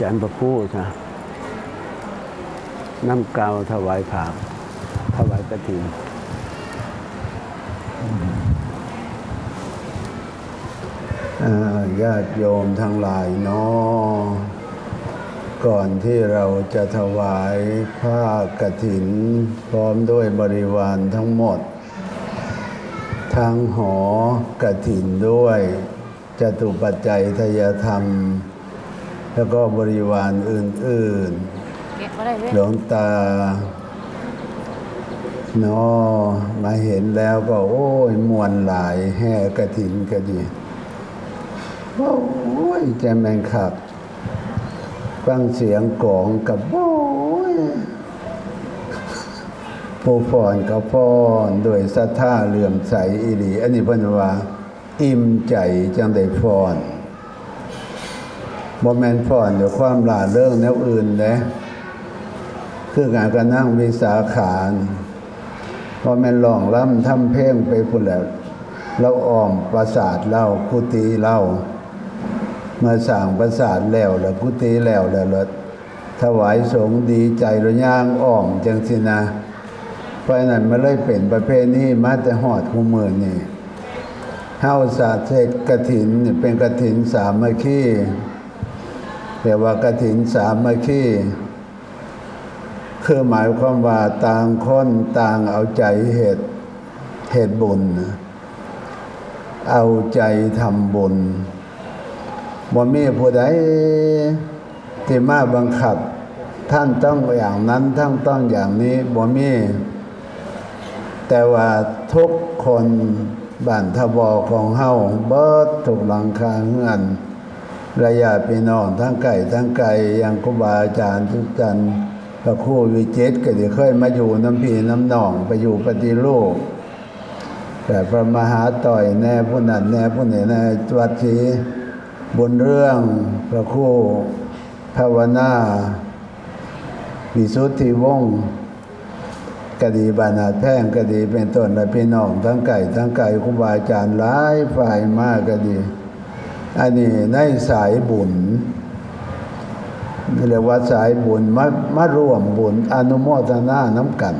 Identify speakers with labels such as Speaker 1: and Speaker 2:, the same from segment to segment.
Speaker 1: จันประคู่จ้ะน้ำกาวถวายผักถวายกระถินอ่าญาติโยมทั้งหลายเนาะก่อนที่เราจะถวายผ้ากฐิน พร้อมด้วยบริวารทั้งหมด ทั้งหอกฐินด้วย จตุปัจจัยทยธรรม แล้วก็บริวารอื่น
Speaker 2: เก็บมาได้เว้ย
Speaker 1: ๆหลวงตาเนาะมาเห็นแล้วก็โอ้ยมวนหลายแห่กระถินก็ดีโอ้ยจะแมงขับฟังเสียงกลองกับโอ้ยผู้พรก็พรด้วยศรัทธาเหลื่อมใสอีหลีอันนี้เพิ่นว่า อิ่มใจจังได้พรบ่แม่นพรด้วยความลาเรื่องแนวอื่นเด้คือการก็นั่งวิสาขานบ่แมนร้องร่ำทำเพลงไปพุ่นแล้วเราอ้อมปราสาทเล่ากุฏิเล่าเมื่อสั่งประสาทแล้วแล้วกุฏิแล้วแล้วแล้วถวายสงดีใจระย่างอ้อมจังสินะเพราะนั้นมันเลยเป็นประเพณีมาแต่หอดคู่มือนี่ เฮาสาเทกฐินเป็นกฐินสามัคคีแต่ว่ากฐินสามัคคีคือหมายความว่าต่างคนต่างเอาใจเหตุเหตุบุญ เอาใจทำบุญบ่มีผู้ใดที่มาบังคับ ท่านต้องอย่างนั้นท่านต้องอย่างนี้บ่มีแต่ว่าทุกคน บ้านทบอของเฮาเบิดถูกหลังคาเฮือนระยะพี่น้องทั้งไก่ทั้งไก่ยังครูบาอาจารย์ทุกจันพระครูวิจิตก็ได้เคยมาอยู่น้ำพีน้ำหนองไปอยู่ปฏิรูปแต่พระมหาต่อยแน่ผู้นั้นแน่ผู้นี้แน่วัดศรีบนเรื่องพระครู่ภาวนาวิสุทธิวงศ์ กดีบานาแพ่งกดีเป็นต้นและพี่น้องทั้งไก่ทั้งไก่ครูบาอาจารย์หลายฝ่ายมากก็ดี อันนี้ในสายบุญเรียกว่าสายบุญมามาร่วมบุญอนุโมทนาน้ำกัน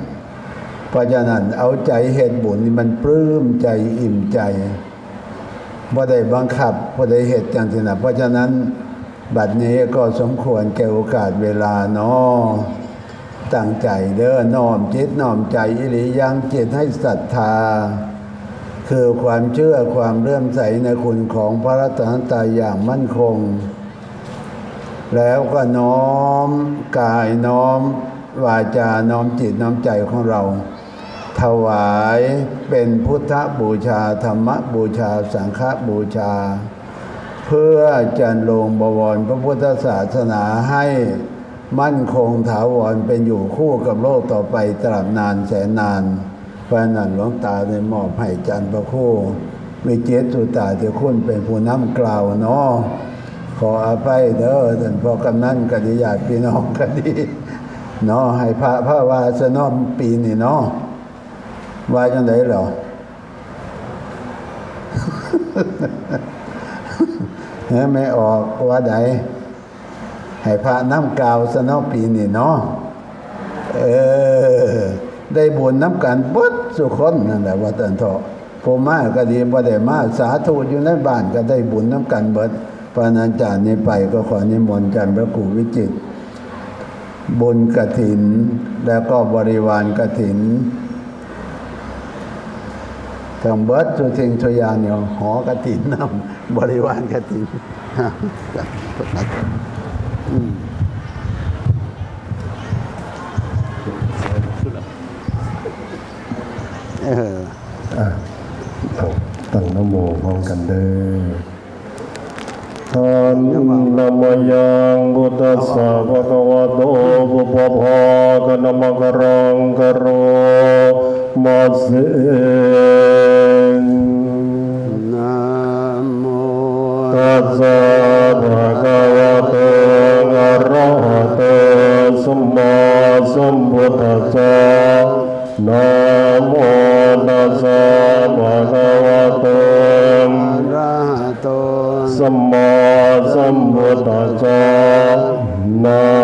Speaker 1: เพราะฉะนั้นเอาใจเหตุบุญนี่มันปลื้มใจอิ่มใจบ่ได้บังคับบ่ได้เหตุจังซี่นะเพราะฉะนั้นบัดนี้ก็สมควรแก่โอกาสเวลาเนาะ ตั้งใจเด้อน้อมจิตน้อมใจอิริยังจิตให้ศรัทธา คือความเชื่อความเลื่อมใสในคุณของพระรัตนตรัยอย่างมั่นคง แล้วก็น้อมกายน้อม วาจาน้อมจิตน้อมใจของเรา ถวายเป็นพุทธบูชาธรรมบูชาสังฆบูชา เพื่อจันลงบวรพระพุทธศาสนาให้ มั่นคงถาวรเป็นอยู่คู่กับโลกต่อไปตราบนานแสนนานเพระนันหลวงตาได้มอบให้จันทร์พระคู่มีเจตุตาเจ้าคุณเป็นผู้นำกล่าวเนาะขออภัยเด้อท่านพ่อกำนันกดีญาติพี่น้องกดีเนาะให้พระพระวาสนอมปีนี่เนาะว่าจังไดเหรอเฮ้ยไม่ออกว่าใด ให้พระน้ำกาวสนอปีนี่เนาะเออได้บุญน้ำกันบดสุคนนั่นแหละว่าตันเถาะผู้มาก็ดีบ่ได้มาสาธุอยู่ในบ้านก็ได้บุญน้ำกันเบิดพราะนันจากนี้ไปก็ขอนิมนต์จันพระครูวิจิตรบุญกฐิน แล้วก็บริวารกฐินทางเบิร์ดสุทิงชยานเนี่ยหอกระถินนำบริวารกระถิน เออ
Speaker 3: อะตั้งนโมพร้อมกันเด้อทานนามยังบุตสสะภะคะวะโตปุพพะกะนะมะกรังกโรมาเส
Speaker 1: นะโม
Speaker 3: ตัสสะ มสัมพุทธัสสะนะโมตัสสะภะคะวะโต
Speaker 1: อะระหะโต
Speaker 3: สัมมาสัมพุทธัสสะนะ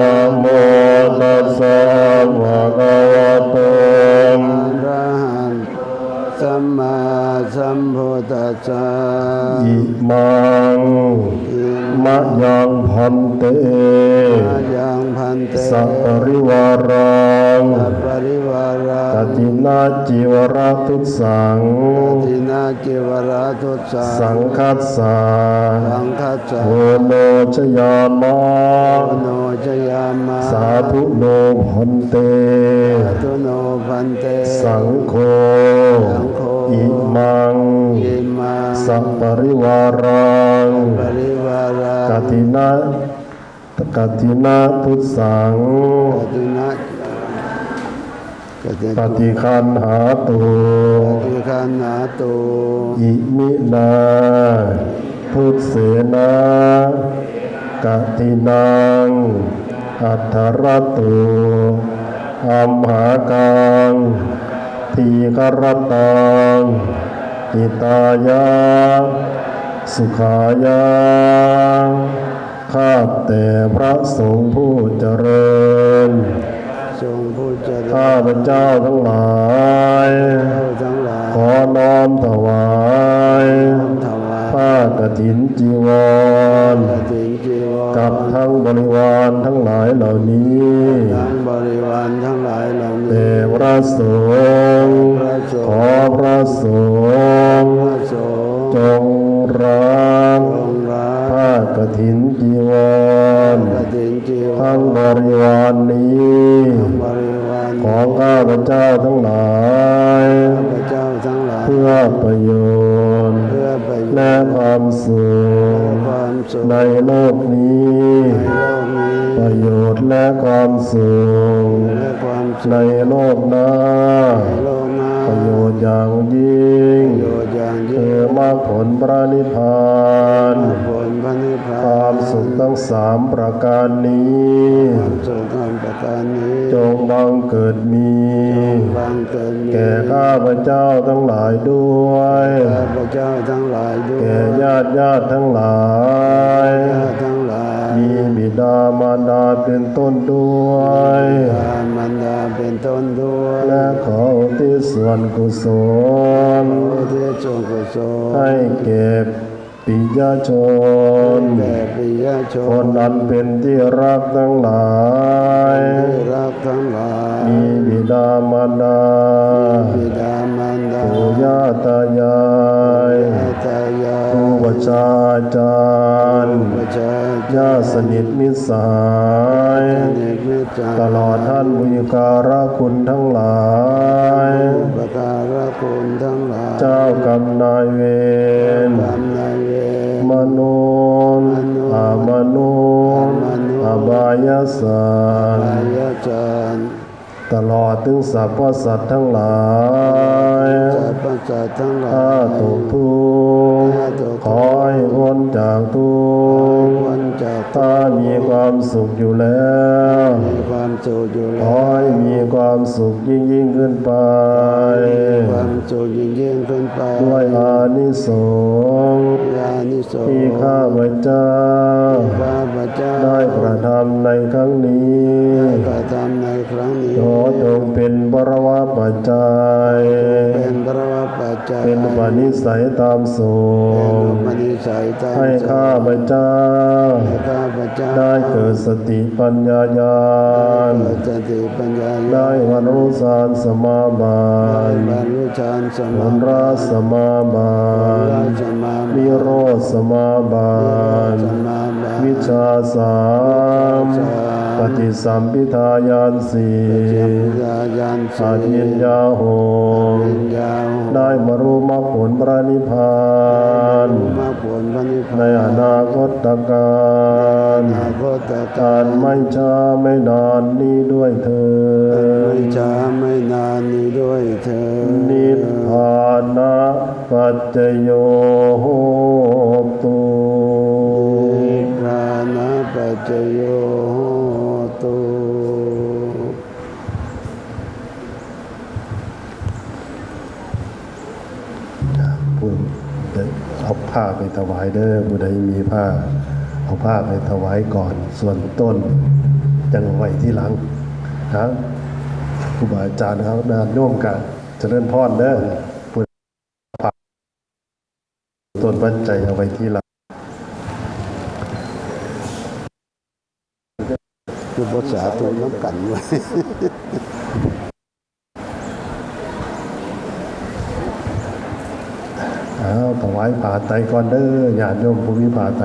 Speaker 1: ทุสั
Speaker 3: งติ
Speaker 1: นา
Speaker 3: จิวราทุส
Speaker 1: สา
Speaker 3: สังคัสสา
Speaker 1: สังคัสสะ
Speaker 3: โอโนชยามะ
Speaker 1: โนจยามา
Speaker 3: สาธุโนพันเต
Speaker 1: ตุโนพันเต
Speaker 3: สังโฆ
Speaker 1: สังโฆ
Speaker 3: อิมัง
Speaker 1: อิมัง
Speaker 3: สัปริวารัง
Speaker 1: ปริวารา
Speaker 3: กตินะกตินะทุสัง
Speaker 1: กตินะกติ
Speaker 3: ปฏิคันหาตุ
Speaker 1: ปฏิคันหาตุ
Speaker 3: อิมินาพุทธเสนากตินังอัทธรตุอัมหากังทีกรตังอิตายาสุขายาข้าแต่พระสงฆ์ผู้เจริญ
Speaker 1: ทรงผู้เจริญ
Speaker 3: ข้าพเจ้าทั้งหลาย
Speaker 1: เจ้าทั้งหลาย
Speaker 3: ขอน้อมถวาย
Speaker 1: ถวาย
Speaker 3: ผ้ากฐินจีวร
Speaker 1: กฐินจีวร
Speaker 3: กับทั้งบริวารทั้งหลายเหล่านี้
Speaker 1: ทั้งบริวารทั้งหลายเหล่านี้
Speaker 3: แด่พระสงฆ์ขอพระสงฆ์
Speaker 1: พระสงฆ์
Speaker 3: จงามประการนี้
Speaker 1: ความสุขทั้งประการนี้
Speaker 3: จงบังเกิดมี
Speaker 1: บังเกิดมี
Speaker 3: แก่ข้าพเจ้าทั้งหลายด้วย
Speaker 1: ข้าพเจ้าทั้งหลายด้วย
Speaker 3: แก่ญาติญาติทั้งหลาย
Speaker 1: ญาติทั้งหลาย
Speaker 3: มีบิดามารดาเป็นต้นด้วย
Speaker 1: ตามันดาเป็นต้นด้วย
Speaker 3: และขออุที่ส่วนกุศล
Speaker 1: ขอที่จงกุศล
Speaker 3: ให้แก่ ปิยชน
Speaker 1: แด่ปิยช
Speaker 3: คนนนั้นเป็นที่รักทั้งหลาย
Speaker 1: ที่รักทั้งหลาย
Speaker 3: มีบิดามารดา
Speaker 1: บิดามารดา
Speaker 3: ปู่ย่าตายาย
Speaker 1: ตายาย
Speaker 3: ครูบาอาจารย์
Speaker 1: ประชาช
Speaker 3: ญาติสนิทมิตรสหาย
Speaker 1: นในเมตตา
Speaker 3: ตลอดท่านบุญการะคุณทั้งหลาย
Speaker 1: ประการะคุณทั้งหลาย
Speaker 3: เจ้ากรรมนายเวร
Speaker 1: กรร มนายเวร
Speaker 3: มนุษย์อามนุษย์อบายสัตว์
Speaker 1: อายจารย์
Speaker 3: ตลอดถึงสรรพสัตว์ทั้งหลาย
Speaker 1: สัพพสัตว์ทั้งหลา
Speaker 3: ถ้ายตกทุกข์ขอให้พ้นจากทุกข์
Speaker 1: วันจาก
Speaker 3: ถ้ามีความสุขอยู่แล้ว
Speaker 1: มีความสุขอยู่
Speaker 3: ข
Speaker 1: แล้
Speaker 3: อ
Speaker 1: ว
Speaker 3: ให้มีความสุขยิ่งยิ่งขึ้นไป
Speaker 1: ความสุขยิ่งยิ่งขึ้นไป
Speaker 3: ด้วยอานิสงส์
Speaker 1: ญาณิสง
Speaker 3: ที่
Speaker 1: ส์
Speaker 3: ข้าพเจ้า
Speaker 1: ข้าพเจ้า
Speaker 3: ได้กระทำในครั้งนี้
Speaker 1: กระทำในครั้งนี้
Speaker 3: ขอจงเป็นบรวปัจจัย
Speaker 1: เป็นพระวปั จจัย
Speaker 3: เป็นปณิสัยตามสู
Speaker 1: เป็น
Speaker 3: ง
Speaker 1: อุปนิสัยตาม
Speaker 3: ให้ข้าพเจ้า
Speaker 1: ให้ข้าพเจ้า
Speaker 3: ได้เกิดสติปัญญาญาณ
Speaker 1: เกิดสติปัญญา
Speaker 3: ได้บรรลุฌานสมาบั
Speaker 1: ได้
Speaker 3: น
Speaker 1: บรรลุฌานส
Speaker 3: ผ
Speaker 1: มา
Speaker 3: ลราชสมาบั
Speaker 1: ร
Speaker 3: น
Speaker 1: สมา
Speaker 3: นิโรธสมาบัน
Speaker 1: สมาบัน
Speaker 3: วิชาสามปฏิสัมพิทายานสี
Speaker 1: ญาญาณสี
Speaker 3: อาจินยาโห
Speaker 1: ปัญญา
Speaker 3: ได้มารู้มรรคผลพระนิพพาน
Speaker 1: มาผลพระนิพพาน
Speaker 3: ในอนาคตการ
Speaker 1: นาคตกา
Speaker 3: การ
Speaker 1: ร
Speaker 3: ไม่ช้าไม่นานนี้ด้วยเธอ
Speaker 1: ไม่ช้าไม่นานนี้ด้วยเธอญ
Speaker 3: นิพพานะปัจจโยโหตุ
Speaker 1: นิพพานะปัจจโย
Speaker 3: ผ้าไปถวายเด้อผู้ใดมีผ้า เอาผ้าไปถวายก่อน ส่วนต้นจังไว้ที่หลังครับครูบาอาจารย์ครับนานโยมกันเจริญพรเด้อผู้ผ้าต้นปัจจัยเอาไว้ที่หลัง
Speaker 1: คือบทสาธุน้ำกันด้ว ย
Speaker 3: อ้าถวายผ่าไตก่อนเด้อญาติโยมผู้มีผ่าไต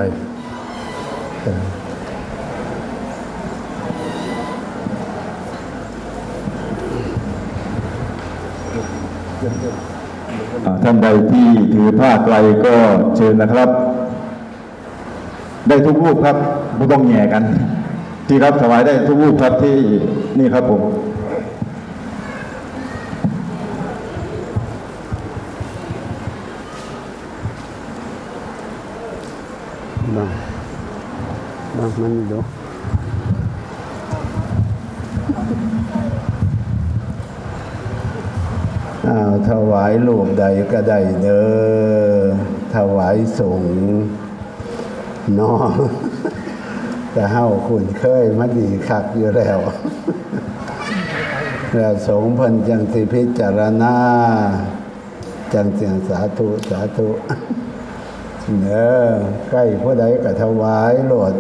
Speaker 2: ท่านใดที่ถือผ้าไตรก็เชิญนะครับ ได้ทุกรูปครับไม่ต้องแหง่กัน ที่รับถวายได้ทุกรูปครับที่นี่ครับผม
Speaker 1: มันดูอ้าวถวายลูกใดก็ได้เด้อถวายสงฆ์น้องแต่เฮาคุณเคยมาดีคักอยู่แล้วแล้วสงฆ์พิ่นจังสิพิจารณา จังเสียงสาธุ สาธุเนอใกล้ผู้ใดก็ถวายโหลด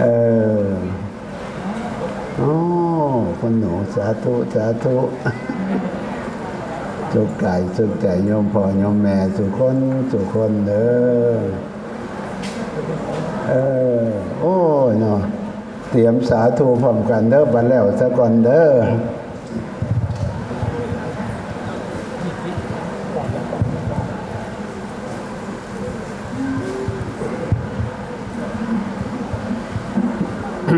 Speaker 1: เออโอ้คนหนูสาธุ สาธุสุขกายสุขใจโยมพ่อโยมแม่สุขคนสุขคนเด้อเออ โอ้ยเนาะเตรียมสาธุพร้อมกันเด้อบันแล้วซะก่อนเด้อ ส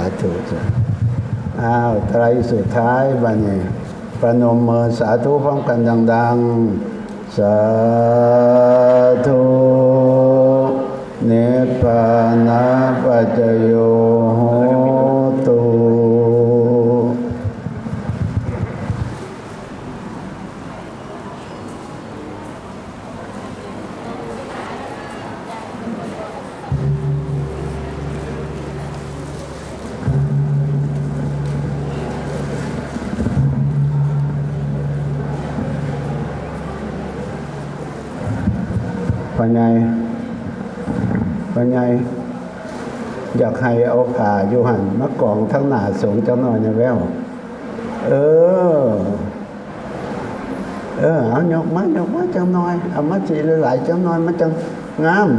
Speaker 1: าธุจ้ะอ้าวไตรสุดท้ายบัดนี้ประนมมือสาธุพร้อมกันดัง ๆ สาธุเนปานาปัจโย ปัญญายอยากให้เอาผ่าอยู่หันมากองทั้งหนาสงเจ้าหน่อยนะแววเออ เออเอายกมายกมาจังหน่อยเอามาสีหลายจังหน่อยมันจังงาม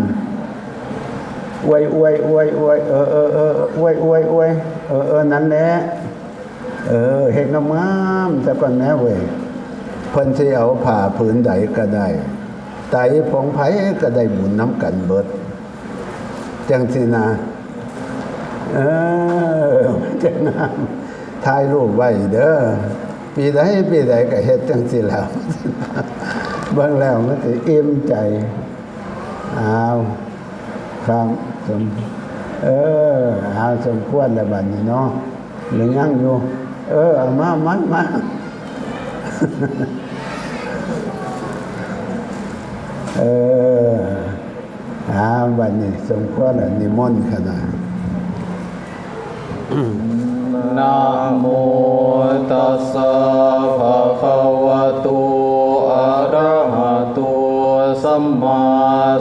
Speaker 1: อวยอวยอวยอวยเออเออเอออวยอวยอวยเออเออนั่นแหละเออเห็นงามแต่ก่อนแม่เว้ยเพิ่นสิเอาผ่าผืนใดก็ได้ไตผงไผ่ก็ได้บุญน้ำกันเบิด จังสินะเออจังน้ำถ่ายรูปไว้เด้อปีใดปีใดก็เฮ็ดจังสิแล้วบิ่งแล้วมันสิอิ่มใจอ้าวครับสมเออเอาสมควรแล้วบัดนี้เนาะหรือยังอยู่ เออเอามามามาเออ หาวันนี้สมควรนิมนต์ขนาด
Speaker 4: นะโมตัสสะภะคะวะโตอะระหะโตสัมมา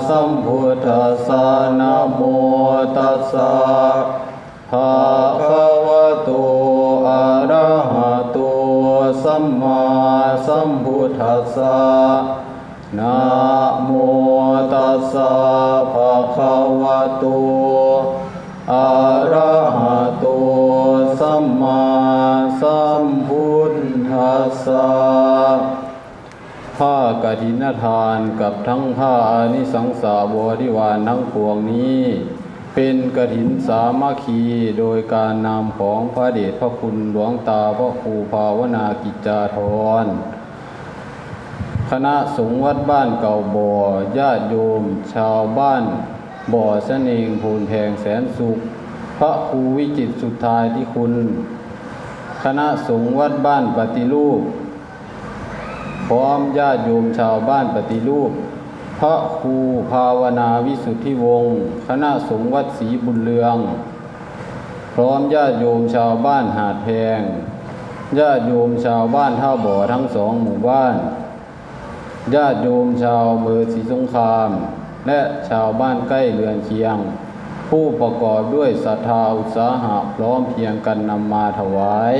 Speaker 4: สัมพุทธัสสะนะโมตัสสะภะคะวะโตอะระหะโตสัมมาสัมพุทธัสสะนะโมตัสสะ คะวะโตอะระหะโตสัมมาสัมพุทธัสสะผ้ากฐินทานกับทั้งผ้าอานิสังสาวริวารทั้งปวงนี้ เป็นกฐินสามัคคีโดยการนำของพระเดชพระคุณหลวงตาพระครูภาวนากิจจาธรคณะสงฆ์วัดบ้านเก่าบ่อญาติโยม ชาวบ้าน บ่อเสน่งภูนแพงแสนสุข พระครูวิจิตสุดท้ายที่คุณ คณะสงฆ์วัดบ้านปฏิรูป พร้อมญาติโยมชาวบ้านปฏิรูป พระครูภาวนาวิสุทธิวงศ์คณะสงฆ์วัดศรีบุญเรือง พร้อมญาติโยมชาวบ้านหาดแพงญาติโยมชาวบ้านท่าบ่อทั้งสองหมู่บ้านญาติโยมชาวอำเภอศรีสงคราม และชาวบ้านใกล้เรือนเคียง ผู้ประกอบด้วยศรัทธาอุตสาหะพร้อมเพียงกันนำมาถวาย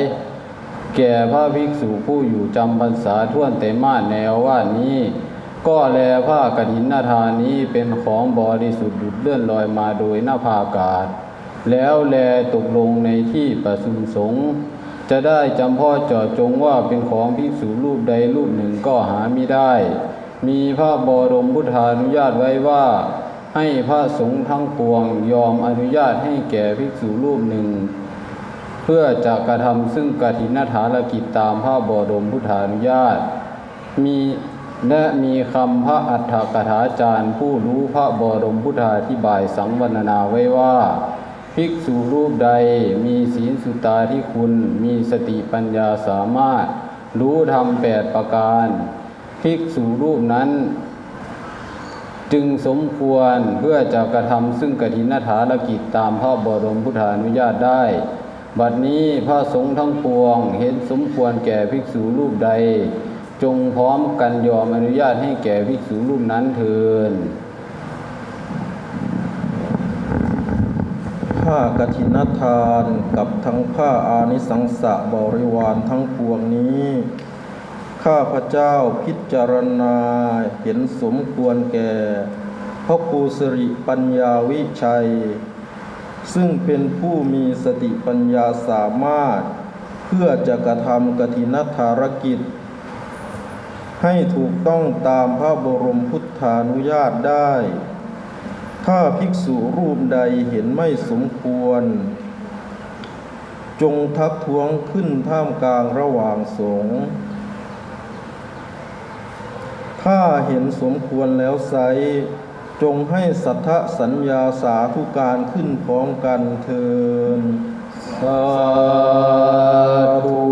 Speaker 4: แก่พระภิกษุผู้อยู่จำพรรษาท่วนเตมาแนวว่านี้ ก็แลผ้ากฐินนาทานนี้เป็นของบริสุทธิ์ดุดเลื่อนลอยมาโดยหน้าภาอากาศ แล้วแลตกลงในที่ประสุมสงฆ์จะได้จำพ่อเจาะจงว่าเป็นของภิกษุรูปใดรูปหนึ่งก็หาไม่ได้ มีพระบรมพุทธานุญาตไว้ว่า ให้พระสงฆ์ทั้งปวงยอมอนุญาตให้แก่ภิกษุรูปหนึ่ง เพื่อจะกระทำซึ่งกฐินฐานกิจตามพระบรมพุทธานุญาต มีและมีคำพระอัฏฐกถาจารย์ผู้รู้พระบรมพุทธาธิบายสังวรณนาไว้ว่า ภิกษุรูปใดมีศีลสุตาที่คุณมีสติปัญญาสามารถ รู้ธรรมแปดประการ ภิกษุรูปนั้น จึงสมควรเพื่อจะกระทำซึ่งกฐินฐานกิจตามพระบรมพุทธานุญาตได้ บัดนี้พระสงฆ์ทั้งปวงเห็นสมควรแก่ภิกษุรูปใด จงพร้อมกันยอมอนุญาตให้แก่ภิกษุรูปนั้นเถิน
Speaker 5: ผ้ากฐินทานกับทั้งผ้าอานิสังสะบริวารทั้งปวงนี้ ข้าพระเจ้าพิจารณาเห็นสมควรแก่พระครูสริปัญญาวิชัย ซึ่งเป็นผู้มีสติปัญญาสามารถ เพื่อจะกระทำกฐินธารกิจ ให้ถูกต้องตามพระบรมพุทธานุญาตได้ ถ้าภิกษุรูปใดเห็นไม่สมควร จงทักท้วงขึ้นท่ามกลางระหว่างสงฆ์ ถ้าเห็นสมควรแล้วไซจงให้สัทธสัญญาสาธุการขึ้นพร้อมกันเทิน
Speaker 4: สาธุ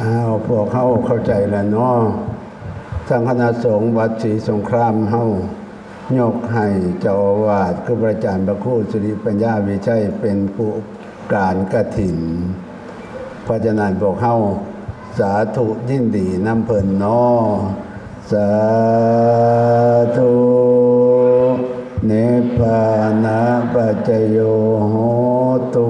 Speaker 1: อ้าวพวกเข้าเข้าใจแล้วเนาะทางคณะสงฆ์วัดศรีสงครามเฮายกให้เจ้าอาวาสคือพระอาจารย์พระครูสิริปัญญาวิชัยเป็นผู้การกฐินเพราะฉะนั้นพวกเขา สาธุยิ่งดีน้ำเพลินนอสาธุเนปานาปัจโยโหตุ